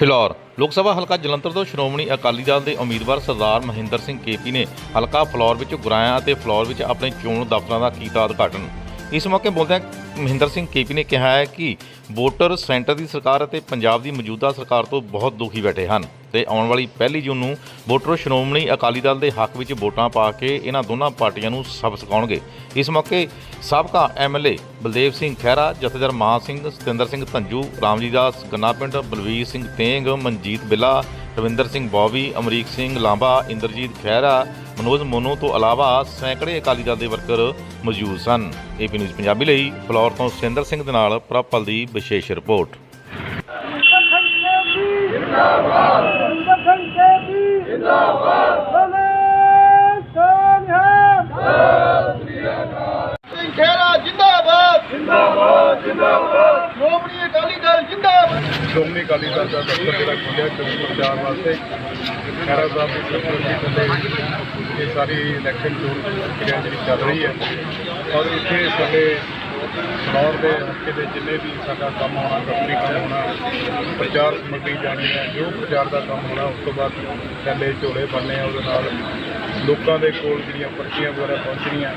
ਫਿਲੌਰ। ਲੋਕ ਸਭਾ ਹਲਕਾ ਜਲੰਧਰ ਤੋਂ ਸ਼੍ਰੋਮਣੀ ਅਕਾਲੀ ਦਲ ਦੇ ਉਮੀਦਵਾਰ ਸਰਦਾਰ ਮਹਿੰਦਰ ਸਿੰਘ ਕੇਪੀ ਨੇ ਹਲਕਾ ਫਲੌਰ ਵਿੱਚ ਗੁਰਾਇਆ ਅਤੇ ਫਲੌਰ ਵਿੱਚ ਆਪਣੇ ਚੋਣ ਦਫ਼ਤਰਾਂ ਦਾ ਕੀਤਾ ਉਦਘਾਟਨ। ਇਸ ਮੌਕੇ ਬੋਲਦਿਆਂ ਮਹਿੰਦਰ ਸਿੰਘ ਕੇਪੀ ਨੇ ਕਿਹਾ ਹੈ ਕਿ ਵੋਟਰ ਸੈਂਟਰ ਦੀ ਸਰਕਾਰ ਅਤੇ ਪੰਜਾਬ ਦੀ ਮੌਜੂਦਾ ਸਰਕਾਰ ਤੋਂ ਬਹੁਤ ਦੁਖੀ ਬੈਠੇ ਹਨ। ਤੇ ਆਉਣ ਵਾਲੀ ਪਹਿਲੀ ਜੂਨ ਨੂੰ ਵੋਟਰ ਸ਼੍ਰੋਮਣੀ ਅਕਾਲੀ ਦਲ ਦੇ ਹੱਕ ਵਿੱਚ ਵੋਟਾਂ ਪਾ ਕੇ ਇਹਨਾਂ ਦੋਨਾਂ ਪਾਰਟੀਆਂ ਨੂੰ ਸਬਕ ਸਿਖਾਉਣਗੇ। ਇਸ ਮੌਕੇ ਸਾਬਕਾ ਐਮਐਲਏ ਬਲਦੇਵ ਸਿੰਘ ਖਹਿਰਾ, ਜਥੇਦਾਰ ਮਾਨ ਸਿੰਘ, ਸਤਿੰਦਰ ਸਿੰਘ ਧੰਜੂ ਰਾਮਜੀ ਦਾਸ ਗੰਨਾ ਪਿੰਡ, ਬਲਵੀਰ ਸਿੰਘ ਤੇਂਗ, ਮਨਜੀਤ ਬਿੱਲਾ, ਰਵਿੰਦਰ ਸਿੰਘ ਬੌਬੀ ਅਮਰੀਕ ਸਿੰਘ ਲਾਂਬਾ, ਇੰਦਰਜੀਤ ਖਹਿਰਾ, ਮਨੋਜ ਮੋਨੂ ਤੋਂ ਇਲਾਵਾ ਸੈਂਕੜੇ ਅਕਾਲੀ ਦਲ ਦੇ ਵਰਕਰ ਮੌਜੂਦ ਸਨ। ਏਪੀ ਨਿਊਜ਼ ਪੰਜਾਬੀ ਲਈ ਫਲੋਰ ਤੋਂ ਸਿੰਦਰ ਸਿੰਘ ਦੇ ਨਾਲ ਪ੍ਰਪਲ ਦੀ ਵਿਸ਼ੇਸ਼ ਰਿਪੋਰਟ। ਜਿੰਦਾਬਾਦ ਸੰਗਠਨ ਕੇਪੀ ਜਿੰਦਾਬਾਦ ਬਲੇ ਸ਼੍ਰੋਮਣੀ ਅਕਾਲੀ ਦਲ ਦਾ ਦਫ਼ਤਰ ਜਿਹੜਾ ਖੁੱਲਿਆ ਚੋਣ ਪ੍ਰਚਾਰ ਵਾਸਤੇ ਖੈਰਾ ਸਾਹਿਬ ਦੀ ਸਰਪ੍ਰਸਤੀ ਥੱਲੇ ਇਹ ਸਾਰੀ ਇਲੈਕਸ਼ਨ ਚੋਣ ਪ੍ਰਕਿਰਿਆ ਜਿਹੜੀ ਚੱਲ ਰਹੀ ਹੈ ਔਰ ਇੱਥੇ ਸਾਡੇ ਫਲੌਰ ਦੇ ਹਲਕੇ ਦੇ ਜਿੰਨੇ ਵੀ ਸਾਡਾ ਕੰਮ ਹੋਣਾ ਦਫ਼ਤਰੀ ਕੰਮ ਹੋਣਾ, ਪ੍ਰਚਾਰ ਕਮੇਟੀ ਜਾਣੀ ਹੈ, ਜੋ ਪ੍ਰਚਾਰ ਦਾ ਕੰਮ ਹੋਣਾ, ਉਸ ਤੋਂ ਬਾਅਦ ਥੱਲੇ ਝੋਲੇ ਬਣਨੇ ਆ ਉਹਦੇ ਨਾਲ, ਲੋਕਾਂ ਦੇ ਕੋਲ ਜਿਹੜੀਆਂ ਪਰਚੀਆਂ ਵਗੈਰਾ ਪਹੁੰਚਣੀਆਂ,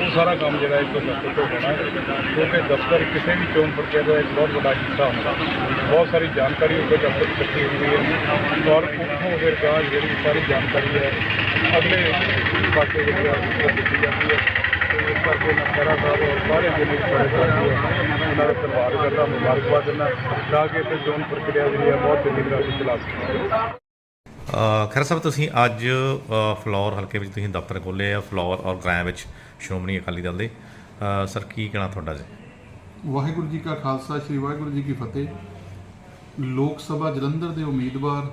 ਉਹ ਸਾਰਾ ਕੰਮ ਜਿਹੜਾ ਇੱਕ ਦਫ਼ਤਰ ਤੋਂ ਹੋਣਾ ਕਿਉਂਕਿ ਦਫ਼ਤਰ ਕਿਸੇ ਵੀ ਚੋਣ ਪ੍ਰਕਿਰਿਆ ਦਾ ਇੱਕ ਬਹੁਤ ਵੱਡਾ ਹਿੱਸਾ ਹੁੰਦਾ। ਬਹੁਤ ਸਾਰੀ ਜਾਣਕਾਰੀ ਉੱਥੇ ਦਫ਼ਤਰ 'ਚ ਇਕੱਠੀ ਹੁੰਦੀ ਹੈ ਔਰ ਉੱਥੋਂ ਫਿਰ ਗਾਂ ਜਿਹੜੀ ਸਾਰੀ ਜਾਣਕਾਰੀ ਹੈ, ਅਗਲੇ ਪਾਸੇ ਜਿਹੜੀ ਆ, ਉਹ ਦਿੱਤੀ ਜਾਂਦੀ ਹੈ। ਕਰਕੇ ਸਾਹਿਬ ਔਰ ਸਾਰੇ ਜਿਹੜੇ ਸਾਡੇ ਸਾਥੀ ਹੈ ਉਹਨਾਂ ਦਾ ਧੰਨਵਾਦ ਕਰਦਾ ਮੁਬਾਰਕਬਾਦ ਦਿੰਦਾ। ਤਾਂ ਕਿ ਇੱਥੇ ਚੋਣ ਪ੍ਰਕਿਰਿਆ ਜਿਹੜੀ ਹੈ ਬਹੁਤ ਚੰਗੀ ਤਰ੍ਹਾਂ ਅਸੀਂ ਚਲਾ ਸਕੀਏ ਖੈਰ ਸਾਹਿਬ ਤੁਸੀਂ ਅੱਜ ਫਲੋਰ ਹਲਕੇ ਵਿੱਚ ਤੁਸੀਂ ਦਫ਼ਤਰ ਖੋਲ੍ਹੇ ਆ ਫਲੋਰ ਔਰ ਗ੍ਰਾਂ ਵਿੱਚ ਸ਼੍ਰੋਮਣੀ ਅਕਾਲੀ ਦਲ ਦੇ। ਅ, ਸਰ ਕੀ ਕਹਿਣਾ ਤੁਹਾਡਾ ਜੀ? ਵਾਹਿਗੁਰੂ ਜੀ ਕਾ ਖਾਲਸਾ ਸ੍ਰੀ ਵਾਹਿਗੁਰੂ ਜੀ ਕੀ ਫਤਿਹ। ਲੋਕ ਸਭਾ ਜਲੰਧਰ ਦੇ ਉਮੀਦਵਾਰ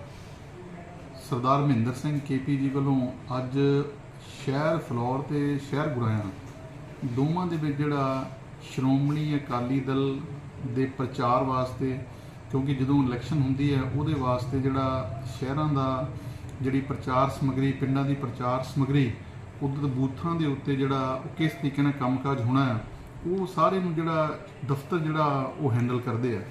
ਸਰਦਾਰ ਮਹਿੰਦਰ ਸਿੰਘ ਕੇਪੀ ਜੀ ਵੱਲੋਂ ਅੱਜ ਸ਼ਹਿਰ ਫਲੌਰ ਤੇ ਸ਼ਹਿਰ ਗੁਰਾਇਆ ਦੋਵਾਂ ਦੇ ਵਿੱਚ ਜਿਹੜਾ ਸ਼੍ਰੋਮਣੀ ਅਕਾਲੀ ਦਲ ਦੇ ਪ੍ਰਚਾਰ ਵਾਸਤੇ, ਕਿਉਂਕਿ ਜਦੋਂ ਇਲੈਕਸ਼ਨ ਹੁੰਦੀ ਹੈ, ਉਹਦੇ ਵਾਸਤੇ ਜਿਹੜਾ ਸ਼ਹਿਰਾਂ ਦਾ ਜਿਹੜੀ ਪ੍ਰਚਾਰ ਸਮਗਰੀ, ਪਿੰਡਾਂ ਦੀ ਪ੍ਰਚਾਰ ਸਮਗਰੀ ਉਦੋਂ ਬੂਥਾਂ ਦੇ ਉੱਤੇ ਜਿਹੜਾ ਕਿਸ ਤਰੀਕੇ ਨਾਲ ਕੰਮਕਾਜ ਹੋਣਾ ਹੈ, ਉਹ ਸਾਰੇ ਨੂੰ ਜਿਹੜਾ ਦਫ਼ਤਰ ਜਿਹੜਾ ਉਹ ਹੈਂਡਲ ਕਰਦੇ ਆ।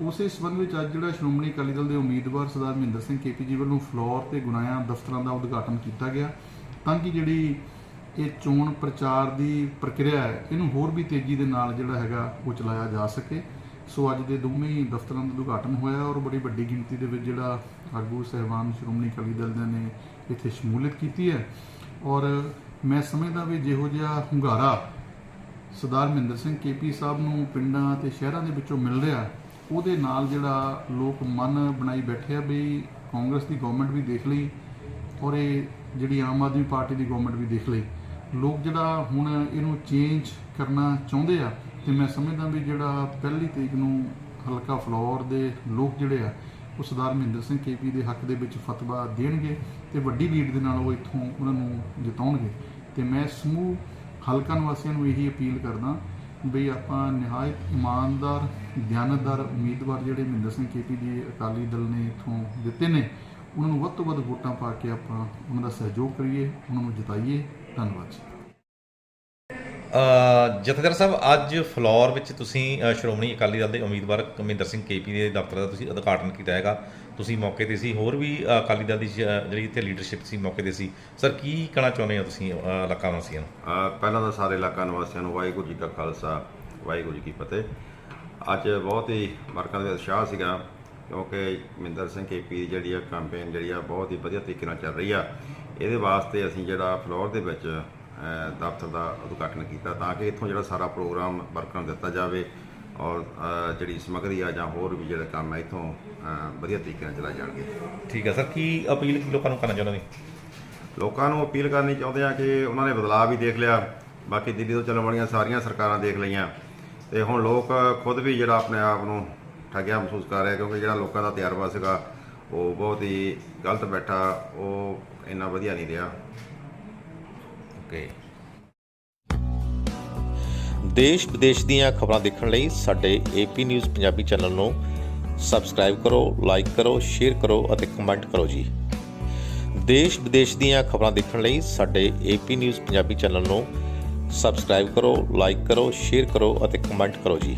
ਉਸੇ ਸੰਬੰਧ ਵਿੱਚ ਅੱਜ ਜਿਹੜਾ ਸ਼੍ਰੋਮਣੀ ਅਕਾਲੀ ਦਲ ਦੇ ਉਮੀਦਵਾਰ ਸਰਦਾਰ ਮਹਿੰਦਰ ਸਿੰਘ ਕੇਪੀ ਜੀ ਵੱਲੋਂ ਫਲੋਰ ਤੇ ਗੁਨਾਇਆ ਦਫ਼ਤਰਾਂ ਦਾ ਉਦਘਾਟਨ ਕੀਤਾ ਗਿਆ, ਤਾਂ ਕਿ ਜਿਹੜੀ ਇਹ ਚੋਣ ਪ੍ਰਚਾਰ ਦੀ ਪ੍ਰਕਿਰਿਆ ਹੈ। ਇਹਨੂੰ ਹੋਰ ਵੀ ਤੇਜ਼ੀ ਦੇ ਨਾਲ ਜਿਹੜਾ ਹੈਗਾ ਉਹ ਚਲਾਇਆ ਜਾ ਸਕੇ। ਸੋ ਅੱਜ ਦੇ ਦੋਵੇਂ ਹੀ ਦਫ਼ਤਰਾਂ ਦਾ ਉਦਘਾਟਨ ਹੋਇਆ ਔਰ ਬੜੀ ਵੱਡੀ ਗਿਣਤੀ ਦੇ ਵਿੱਚ ਜਿਹੜਾ ਆਗੂ ਸਹਿਬਾਨ ਸ਼੍ਰੋਮਣੀ ਅਕਾਲੀ ਦਲ ਦੇ ਨੇ ਇੱਥੇ ਸ਼ਮੂਲੀਅਤ ਕੀਤੀ ਹੈ। ਔਰ ਮੈਂ ਸਮਝਦਾ ਵੀ ਜਿਹੋ ਜਿਹਾ ਹੁੰਗਾਰਾ ਸਰਦਾਰ ਮਹਿੰਦਰ ਸਿੰਘ ਕੇਪੀ ਸਾਹਿਬ ਨੂੰ ਪਿੰਡਾਂ ਤੇ ਸ਼ਹਿਰਾਂ ਦੇ ਵਿੱਚੋਂ ਮਿਲ ਰਿਹਾ, ਉਹਦੇ ਨਾਲ ਜਿਹੜਾ ਲੋਕ ਮਨ ਬਣਾਈ ਬੈਠੇ ਆ ਵੀ ਕਾਂਗਰਸ ਦੀ ਗਵਰਨਮੈਂਟ ਵੀ ਦੇਖ ਲਈ ਔਰ ਇਹ ਜਿਹੜੀ ਆਮ ਆਦਮੀ ਪਾਰਟੀ ਦੀ ਗਵਰਨਮੈਂਟ ਵੀ ਦੇਖ ਲਈ। ਲੋਕ ਜਿਹੜਾ ਹੁਣ ਇਹਨੂੰ ਚੇਂਜ ਕਰਨਾ ਚਾਹੁੰਦੇ ਆ, ਤੇ ਮੈਂ ਸਮਝਦਾ ਵੀ ਜਿਹੜਾ ਪਹਿਲੀ ਤਰੀਕ ਨੂੰ ਹਲਕਾ ਫਲੋਰ ਦੇ ਲੋਕ ਜਿਹੜੇ ਆ, ਉਹ ਸਰਦਾਰ ਮਹਿੰਦਰ ਸਿੰਘ ਕੇਪੀ ਦੇ ਹੱਕ ਦੇ ਵਿੱਚ ਫਤਵਾ ਦੇਣਗੇ ਤੇ ਵੱਡੀ ਲੀਡ ਦੇ ਨਾਲ ਉਹ ਇੱਥੋਂ ਉਹਨਾਂ ਨੂੰ ਜਿਤਾਉਣਗੇ। ਤੇ ਮੈਂ ਸਮੂਹ ਹਲਕਾ ਨਿਵਾਸੀਆਂ ਨੂੰ ਇਹੀ ਅਪੀਲ ਕਰਦਾ ਵੀ ਆਪਾਂ ਨਿਹਾਇਤ ਇਮਾਨਦਾਰ, ਦਿਆਨਤਦਾਰ ਉਮੀਦਵਾਰ ਜਿਹੜੇ ਮਹਿੰਦਰ ਸਿੰਘ ਕੇਪੀ ਜੀ ਅਕਾਲੀ ਦਲ ਨੇ ਇੱਥੋਂ ਦਿੱਤੇ ਨੇ, ਉਹਨਾਂ ਨੂੰ ਵੱਧ ਤੋਂ ਵੱਧ ਵੋਟਾਂ ਪਾ ਕੇ ਆਪਾਂ ਉਹਨਾਂ ਦਾ ਸਹਿਯੋਗ ਕਰੀਏ, ਉਹਨਾਂ ਨੂੰ ਜਿਤਾਈਏ। ਧੰਨਵਾਦ ਜੀ। ਅ, ਜਥੇਦਾਰ ਸਾਹਿਬ ਅੱਜ ਫਲੋਰ ਵਿੱਚ ਤੁਸੀਂ ਅ, ਸ਼੍ਰੋਮਣੀ ਅਕਾਲੀ ਦਲ ਦੇ ਉਮੀਦਵਾਰ ਕਮਿੰਦਰ ਸਿੰਘ ਕੇਪੀ ਦੇ ਦਫ਼ਤਰ ਦਾ ਤੁਸੀਂ ਉਦਘਾਟਨ ਕੀਤਾ ਹੈਗਾ। ਤੁਸੀਂ ਮੌਕੇ ਤੇ ਸੀ ਹੋਰ ਵੀ ਅ, ਅਕਾਲੀ ਦਲ ਦੀ ਜ- ਜਿਹੜੀ ਇੱਥੇ ਲੀਡਰਸ਼ਿਪ ਸੀ ਮੌਕੇ ਤੇ ਸੀ। ਸਰ ਕੀ ਕਹਿਣਾ ਚਾਹੁੰਦੇ ਹੋ ਤੁਸੀਂ ਅ, ਇਲਾਕਾ ਵਾਸੀਆਂ ਨੂੰ? ਅ, ਪਹਿਲਾਂ ਤਾਂ ਸਾਰੇ ਇਲਾਕਾ ਨਿਵਾਸੀਆਂ ਨੂੰ ਵਾਹਿਗੁਰੂ ਜੀ ਕਾ ਖਾਲਸਾ ਵਾਹਿਗੁਰੂ ਜੀ ਕੀ ਫਤਿਹ। ਅੱਜ ਬਹੁਤ ਹੀ ਵਰਕਰਾਂ ਦੇ ਉਤਸ਼ਾਹ ਸੀਗਾ ਕਿਉਂਕਿ ਮਹਿੰਦਰ ਸਿੰਘ ਕੇਪੀ ਦੀ ਜਿਹੜੀ ਆ ਕੈਂਪੇਨ ਜਿਹੜੀ ਆ ਬਹੁਤ ਹੀ ਵਧੀਆ ਤਰੀਕੇ ਨਾਲ ਚੱਲ ਰਹੀ ਆ। ਇਹਦੇ ਵਾਸਤੇ ਅਸੀਂ ਜਿਹੜਾ ਫਲੋਰ ਦੇ ਵਿੱਚ ਦਫ਼ਤਰ ਦਾ ਉਦਘਾਟਨ ਕੀਤਾ ਤਾਂ ਕਿ ਇੱਥੋਂ ਜਿਹੜਾ ਸਾਰਾ ਪ੍ਰੋਗਰਾਮ ਵਰਕਰਾਂ ਨੂੰ ਦਿੱਤਾ ਜਾਵੇ ਔਰ ਜਿਹੜੀ ਸਮੱਗਰੀ ਆ ਜਾਂ ਹੋਰ ਵੀ ਜਿਹੜਾ ਕੰਮ ਹੈ ਇੱਥੋਂ ਵਧੀਆ ਤਰੀਕੇ ਨਾਲ ਚਲਾਏ ਜਾਣਗੇ। ਠੀਕ ਹੈ ਸਰ ਕੀ ਅਪੀਲ ਕੀ ਲੋਕਾਂ ਨੂੰ ਕਰਨਾ ਚਾਹੁੰਦੇ ਨੇ? ਲੋਕਾਂ ਨੂੰ ਅਪੀਲ ਕਰਨੀ ਚਾਹੁੰਦੇ ਆ ਕਿ ਉਹਨਾਂ ਨੇ ਬਦਲਾਅ ਵੀ ਦੇਖ ਲਿਆ ਬਾਕੀ ਦਿੱਲੀ ਤੋਂ ਚੱਲਣ ਵਾਲੀਆਂ ਸਾਰੀਆਂ ਸਰਕਾਰਾਂ ਦੇਖ ਲਈਆਂ। ਤੇ ਹੁਣ ਲੋਕ ਖੁਦ ਵੀ ਜਿਹੜਾ ਆਪਣੇ ਆਪ ਨੂੰ ਠੱਗਿਆ ਮਹਿਸੂਸ ਕਰ ਰਿਹਾ ਕਿਉਂਕਿ ਜਿਹੜਾ ਲੋਕਾਂ ਦਾ ਤਜਰਬਾ ਸੀਗਾ ਉਹ ਬਹੁਤ ਹੀ ਗਲਤ ਬੈਠਾ ਉਹ ਇੰਨਾ ਵਧੀਆ ਨਹੀਂ ਰਿਹਾ। ਓਕੇ ਦੇਸ਼ ਵਿਦੇਸ਼ ਦੀਆਂ ਖਬਰਾਂ ਦੇਖਣ ਲਈ ਸਾਡੇ ਏਪੀ ਨਿਊਜ਼ ਪੰਜਾਬੀ ਚੈਨਲ ਨੂੰ ਸਬਸਕ੍ਰਾਈਬ ਕਰੋ ਲਾਈਕ ਕਰੋ ਸ਼ੇਅਰ ਕਰੋ ਅਤੇ ਕਮੈਂਟ ਕਰੋ ਜੀ। ਦੇਸ਼ ਵਿਦੇਸ਼ ਦੀਆਂ ਖਬਰਾਂ ਦੇਖਣ ਲਈ ਸਾਡੇ ਏਪੀ ਨਿਊਜ਼ ਪੰਜਾਬੀ ਚੈਨਲ ਨੂੰ ਸਬਸਕ੍ਰਾਈਬ ਕਰੋ ਲਾਈਕ ਕਰੋ ਸ਼ੇਅਰ ਕਰੋ ਅਤੇ ਕਮੈਂਟ ਕਰੋ ਜੀ।